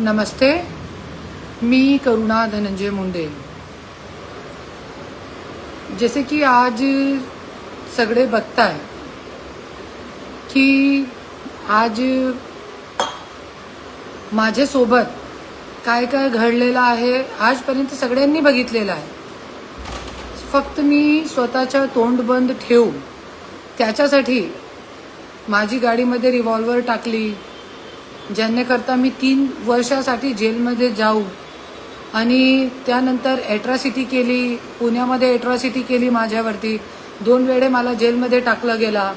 नमस्ते मी करुणा धनंजय मुंडे. जसे की आज सगळे बघताय की आज माझ्यासोबत काय काय घडलेलं आहे आजपर्यंत सगळ्यांनी बघितलेलं आहे. फक्त मी स्वतःच्या तोंड बंद ठेवू त्याच्यासाठी माझी गाडीमध्ये रिव्हॉल्वर टाकली ज्यांनेकरता मी तीन वर्षासाठी जेलमध्ये जाऊ. आणि त्यानंतर ॲट्रॉसिटी केली पुण्यामध्ये ॲट्रॉसिटी केली माझ्यावरती. दोन वेळे मला जेलमध्ये टाकलं गेला.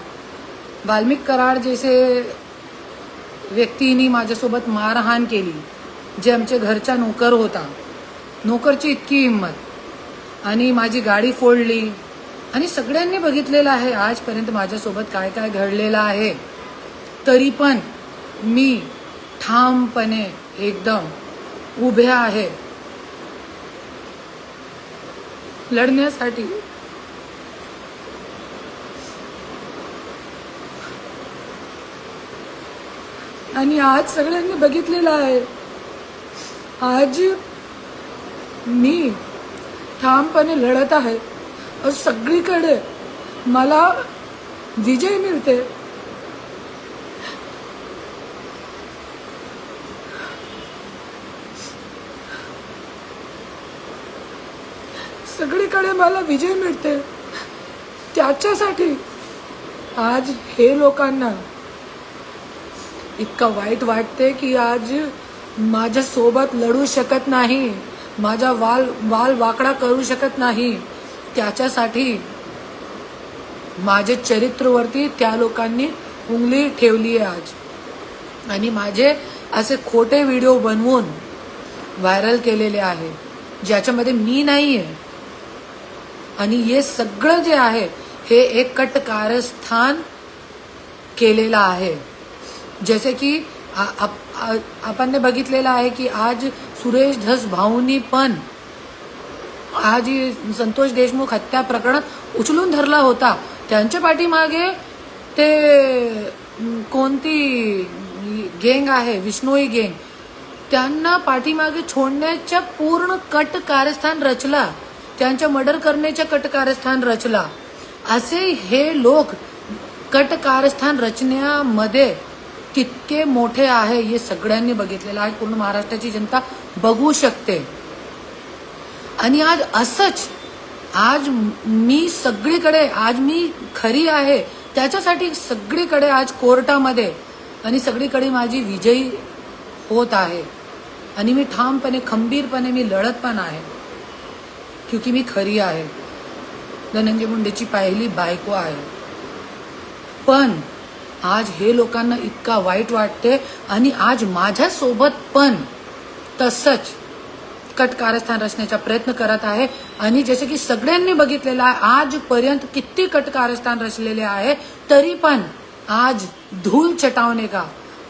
वाल्मिक कराड जैसे व्यक्तींनी माझ्यासोबत मारहाण केली जे आमच्या घरचा नोकर होता. नोकरची इतकी हिंमत. आणि माझी गाडी फोडली. आणि सगळ्यांनी बघितलेलं आहे आजपर्यंत माझ्यासोबत काय काय घडलेलं आहे. तरी पण मी ठामपणे एकदम उभे आहे. लढण्यासाठी आणि आज सगळ्यांनी बघितलेलं आहे. आज मी ठामपणे लढत आहे. सगळीकडे मला विजय मिळते. सगळीकडे मला विजय मिळते. त्याच्यासाठी आज हे लोकांना इतका वाईट वाटते की आज माझ्या सोबत लढू शकत नाही माझा वाल वाल वाकडा करू शकत नाही. त्याच्यासाठी माझे चरित्रवरती त्या लोकांनी उंगली ठेवली आहे आज. आणि माझे असे खोटे व्हिडिओ बनवून व्हायरल केलेले आहे ज्याच्यामध्ये मी नाही आहे आणि हे सगळं जे आहे हे एक कट कारस्थान केलेलं आहे. जसे की आप- आपण बघितलेलं आहे की आज सुरेश धस भाऊनी पण आज ही संतोष देशमुख हत्या प्रकरणात उचलून धरला होता. त्यांच्या पाठीमागे ते कोणती गेंग आहे विष्णोई गेंग त्यांना पाठीमागे छोडण्याच्या पूर्ण कट कारस्थान रचला. त्यांच्या मर्डर करण्याच्या कट कारस्थान रचला. असे हे लोक कट कारस्थान रचण्यामध्ये कितके मोठे आहे हे सगळ्यांनी बघितलेलं. आहे पूर्ण महाराष्ट्राची जनता बघू शकते. आणि आज असंच आज मी सगळीकडे आज मी खरी आहे त्याच्यासाठी सगळीकडे आज कोर्टामध्ये आणि सगळीकडे माझी विजयी होत आहे. आणि मी ठामपणे खंबीरपणे मी लढत पण आहे. क्योंकि मी खरी आहे. धनंजय मुंडेची पहिली बायको आहे. पण आज हे लोकांना इतका वाईट वाटते आणि आज माझ्यासोबत पण तसंच कट कारस्थान रचण्याचा प्रयत्न करत आहे. आणि जसे की सगळ्यांनी बघितलेलं आहे आजपर्यंत किती कट कारस्थान रचलेले आहे तरी पण आज धूल चटावणे का?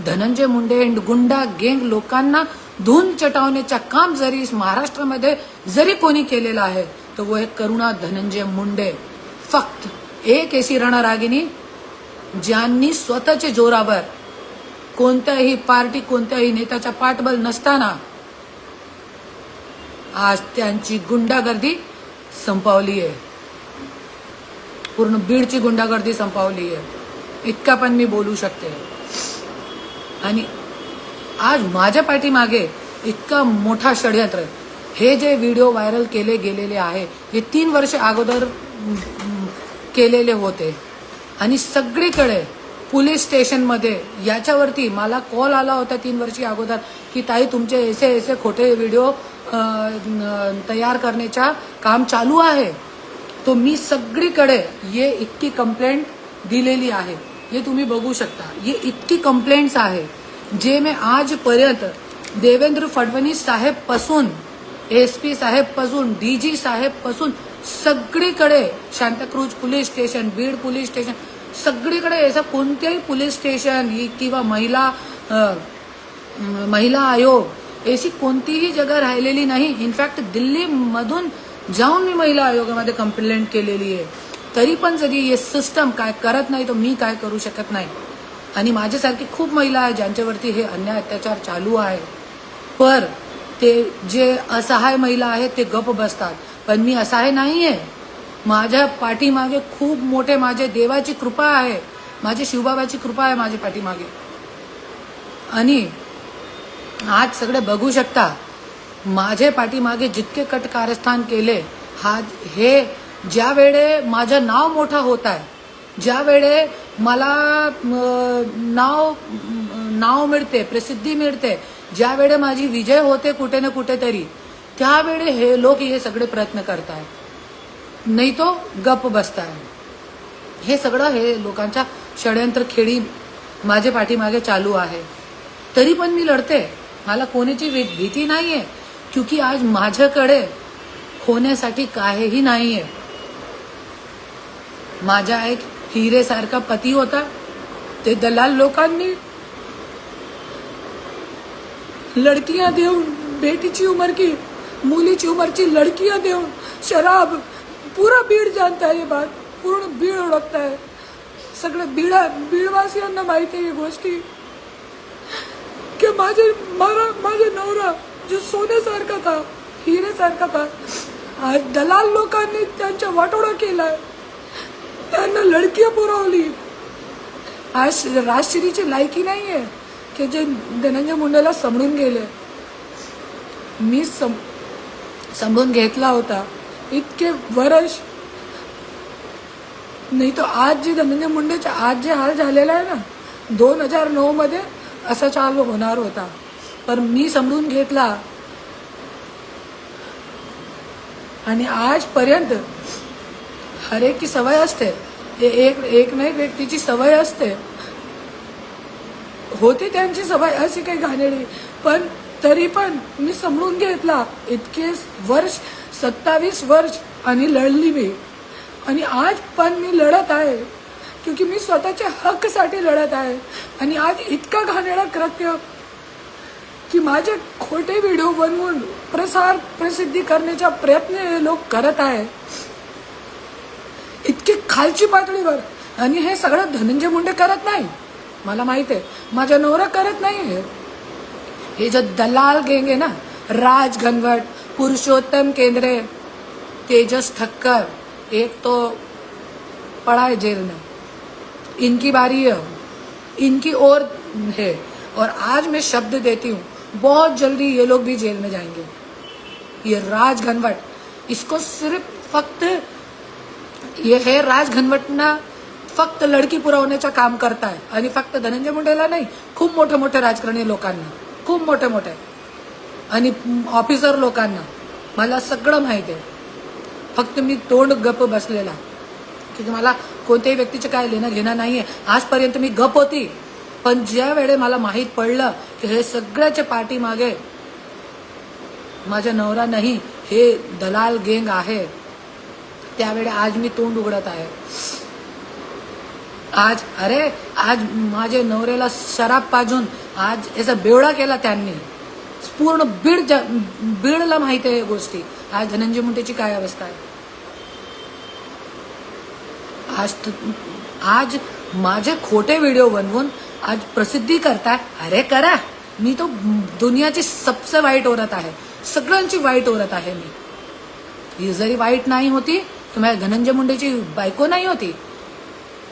धनंजय मुंडे गुंडा गेंग लोकांना धूल चटावण्याचा काम जरी महाराष्ट्रामध्ये जरी कोणी केलेला आहे तर वो एक करुणा धनंजय मुंडे. फक्त एक ऐसी रणरागिनी ज्यांनी स्वतःच्या जोरावर कोणत्याही पार्टी कोणत्याही नेत्याचा पाठबल नसताना आज त्यांची गुंडागर्दी संपवली आहे. पूर्ण बीडची गुंडागर्दी संपवली आहे. इतका पण मी बोलू शकते. आणि आज माझ्या पाठीमागे इतका मोठा षडयंत्र हे जे व्हिडिओ व्हायरल केले गेलेले आहे हे तीन वर्ष अगोदर केलेले होते. आणि सगळीकडे पोलीस स्टेशनमध्ये याच्यावरती मला कॉल आला होता तीन वर्षी अगोदर की ताई तुमचे ऐसे ऐसे खोटे व्हिडिओ तयार करण्याचा काम चालू आहे. तो मी सगळीकडे ये इतकी कंप्लेंट दिलेली आहे. हे तुम्ही बघू शकता. ये इतकी कंप्लेंट्स आहे जे मी आजपर्यंत देवेंद्र फडणवीस साहेबपासून एस पी साहेबपासून डीजी साहेबपासून सगळीकडे Santacruz police station Beed police station सगळीकडे असं कोणत्याही पोलीस स्टेशन ही किंवा महिला महिला आयोग अशी कोणतीही जगा राहिलेली नाही. इनफॅक्ट दिल्लीमधून जाऊन मी महिला आयोगामध्ये कंप्लेंट केलेली आहे. तरी पण जरी हे सिस्टम काय करत नाही तर मी काय करू शकत नाही. आणि माझ्यासारखी खूप महिला आहे ज्यांच्यावरती हे अन्याय अत्याचार चालू आहे. पर ते जे असहाय महिला आहेत ते गप बसतात. पण मी असहाय नाही आहे माझ्या पाठीमागे खूप मोठे माझे देवाची कृपा आहे. माझी शिवबाबाची कृपा आहे माझ्या पाठीमागे. आणि आज सगळे बघू शकता माझे पाठीमागे जितके कट कारस्थान केले हा हे ज्या वेळे माझं नाव मोठं होत आहे ज्या वेळे मला नाव नाव मिळते प्रसिद्धी मिळते ज्या वेळे माझी विजय होते कुठे ना कुठेतरी त्यावेळे हे लोक हे सगळे प्रयत्न करतायत. नाही तो गप बसताय. हे सगळं हे लोकांच्या षडयंत्र खेळी माझे पाठीमागे चालू आहे. तरी पण मी लढते. मला कोणाची भी- भीती नाहीये क्योंकि आज माझ्याकडे होण्यासाठी काहीही नाहीये. माझा एक हिरेसारखा पती होता. ते दलाल लोकांनी लडकियां देऊन बेटीची उमर की मुलीची उमरची लडकियां देऊन शराब पूरा बीड जाणता आहे बात पूर्ण बीड ओळखता आहे सगळं बीडा बीडवासियांना माहिती आहे ही गोष्टी की माझे मला माझे नवरा जो सोन्यासारखा था हिरेसारखा था आज दलाल लोकांनी त्यांच्या वाटोळा केलाय त्यांना लडकिया पुरवली. आज राजश्रीची लायकी नाही आहे हे जे धनंजय मुंडेला समजून गेले मी सम समजून घेतला होता. इतके वर्ष नाही तो आज जे धनंजय मुंडेचे आज जे हाल झालेला आहे ना दोन हजार नऊ मध्ये असा चालू होणार होता. पण मी समजून घेतला. आणि आजपर्यंत हर सवय असते. एक एक ना एक व्यक्तीची सवय असते. होती त्यांची सवय अशी काही घाणेरडी पण तरी पण मी समजून घेतला इतके वर्ष सत्तावीस वर्ष आणि लढली मी. आणि आज पण मी लढत आहे क्योंकि मी स्वतःच्या हक्कसाठी लढत आहे. आणि आज इतका घाणेरडा कृत्य की माझे खोटे व्हिडिओ बनवून प्रसार प्रसिद्धी करण्याचा प्रयत्न हे लोक करत आहे इतकी खालची पातळीवर. आणि हे सगळं धनंजय मुंडे करत नाही. मला माहित आहे. माझा नवरा करत नाही हे. जो दलाल गेंगे ना, राज घनवट, पुरुषोत्तम केंद्रे, तेजस ठक्कर एक तो पड़ा है जेल में. इनकी बारी है. इनकी और है. और आज मैं शब्द देती हूँ, बहुत जल्दी ये लोग भी जेल में जाएँगे. ये राज घनवट, इसको सिर्फ़ फक्त ये है राज घनवटना फक्त लडकी पुरवण्याचं काम करताय. आणि फक्त धनंजय मुंडेला नाही खूप मोठे मोठे राजकारणी लोकांना. खूप मोठे मोठे. आणि ऑफिसर लोकांना. मला सगळं माहिती आहे. फक्त मी तोंड गप बसलेला. की मला कोणत्याही व्यक्तीचे काय लेणं घेणं नाहीये. आजपर्यंत मी गप होती. पण ज्या वेळे मला माहीत पडलं की हे सगळ्याच्या पाठीमागे माझ्या नवरा नाही हे दलाल गेंग आहे. त्यावेळे आज मी तोंड उघडत आहे. आज अरे आज माझ्या नवऱ्याला शराब पाजून आज याचा बेवडा केला त्यांनी. पूर्ण बीड ज- बीडला माहिती आहे या गोष्टी. आज धनंजय मुंडेची काय अवस्था आहे? आज आज माझे खोटे व्हिडिओ बनवून आज प्रसिद्धी करताय? अरे करा. मी तो दुनियाची सबसे वाईट औरत आहे. सगळ्यांची वाईट औरत आहे मी. ही जरी वाईट नाही होती तर माझ्या धनंजय मुंडेची बायको नाही होती.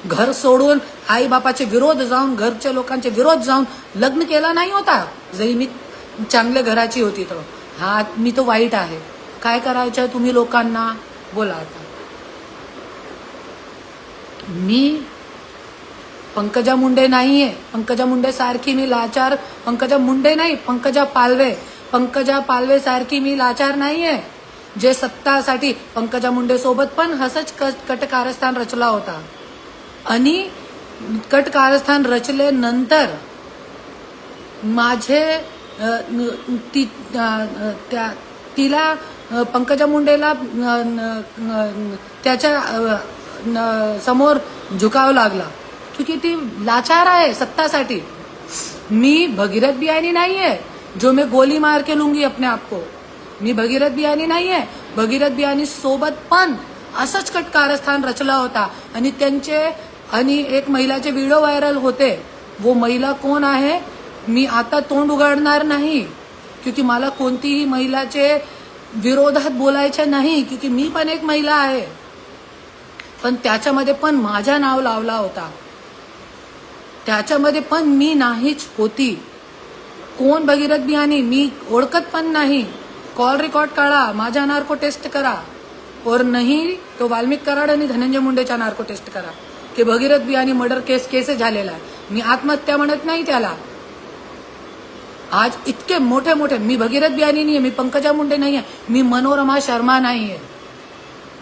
घर सोडून आई बापाचे विरोध जाऊन घरच्या लोकांचे विरोध जाऊन लग्न केला नाही होता. जरी मी चांगल्या घराची होती तर. हा मी तो वाईट आहे. काय करायचं तुम्ही लोकांना? बोला आता. मी पंकजा मुंडे नाहीये. पंकजा मुंडे सारखी मी लाचार. पंकजा मुंडे नाही पंकजा पालवे. पंकजा पालवे सारखी मी लाचार नाहीये. जे सत्तासाठी पंकजा मुंडे सोबत पण हसच कट कटकारस्थान रचला होता. आणि कट कारस्थान रचल्यानंतर माझे ती त्या तिला पंकजा मुंडेला न- त्याच्या न- समोर झुकावं लागला. क्योंकि ती लाचार आहे सत्तासाठी. मी भगीरथ बिहानी नाही आहे जो मैं गोली मार के लूंगी अपने आप को. मी भगीरथ बिहानी नाही आहे भगीरथ बियानी सोबत पण असंच कट कारस्थान रचला होता. आणि त्यांचे आणि एक महिलाचे व्हिडिओ व्हायरल होते. वो महिला कोण आहे? मी आता तोंड उघडणार नाही. क्योंकि मला कोणतीही महिलाचे विरोधात बोलायचे नाही क्योंकि मी पण एक महिला आहे. पण त्याच्यामध्ये पण माझ्या नाव लावला होता. त्याच्यामध्ये पण मी नाहीच होती. कोण भगीरथ बियाणी? मी ओळखत पण नाही. कॉल रेकॉर्ड काढा माझ्या नार्को टेस्ट करा. और नाही तो वाल्मिक कराड आणि धनंजय मुंडेच्या नार्को टेस्ट करा. ते Bhagirath Biyani murder case case झालेला आहे? मी आत्महत्या म्हणत नाही त्याला. आज इतके मोठे मोठे मी भगीरथ बियाणी नाहीये मी पंकजा मुंडे नाहीये मी मनोरमा शर्मा नाहीये.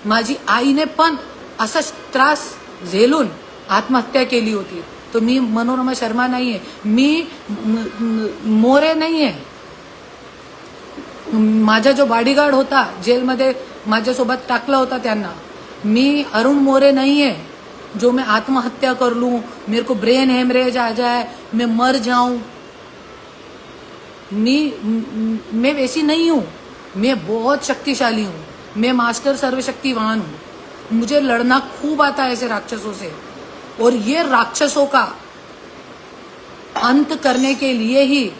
माझी आईने पण असा त्रास झेलून आत्महत्या केली होती. तर मी मनोरमा शर्मा नाहीये. मी मोरे नाहीये. माझा जो बॉडीगार्ड होता जेलमध्ये माझ्यासोबत टाकला होता त्यांना. मी अरुण मोरे नाहीये. जो मैं आत्महत्या कर लूँ, मेरे को ब्रेन हेमरेज आ जाए, मैं मर जाऊँ। मी वैसी नहीं हूँ। मैं बहुत शक्तिशाली हूँ। मैं मास्टर सर्वशक्तिवान हूँ। मुझे लड़ना खूब आता है ऐसे राक्षसों से। और ये राक्षसों का अंत करने के लिए ही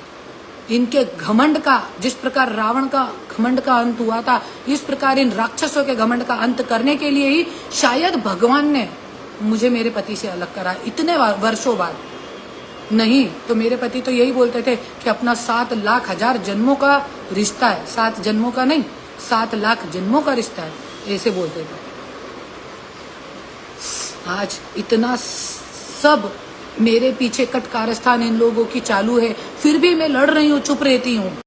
इनके घमंड का, जिस प्रकार रावण का घमंड का अंत हुआ था, इस प्रकार इन राक्षसों के घमंड का अंत करने के लिए ही शायद भगवान ने मुझे मेरे पति से अलग करा। इतने वर्षों बाद। नहीं तो मेरे पति तो यही बोलते थे कि अपना सात लाख हज़ार जन्मों का रिश्ता है। सात जन्मों का नहीं, सात लाख जन्मों का रिश्ता है, ऐसे बोलते थे। आज इतना सब मेरे पीछे कटकारस्थान इन लोगों की चालू है। फिर भी मैं लड़ रही हूँ, चुप रहती हूँ।